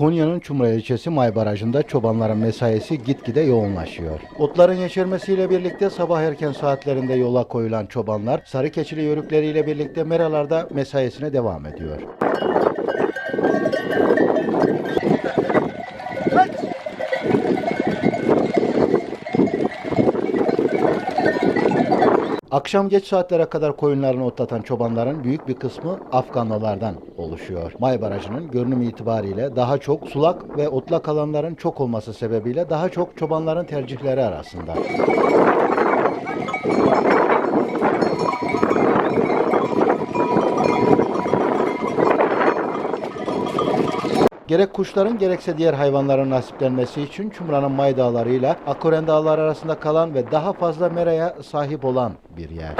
Konya'nın Çumra ilçesi May Barajı'nda çobanların mesaisi gitgide yoğunlaşıyor. Otların yeşermesiyle birlikte sabah erken saatlerinde yola koyulan çobanlar sarı keçili yörükleriyle birlikte meralarda mesaisine devam ediyor. Akşam geç saatlere kadar koyunlarını otlatan çobanların büyük bir kısmı Afganlılardan oluşuyor. May Barajı'nın görünüm itibariyle daha çok sulak ve otlak alanların çok olması sebebiyle daha çok çobanların tercihleri arasında. Gerek kuşların gerekse diğer hayvanların nasiplenmesi için Çumra'nın May dağlarıyla Akoren dağları arasında kalan ve daha fazla meraya sahip olan bir yer.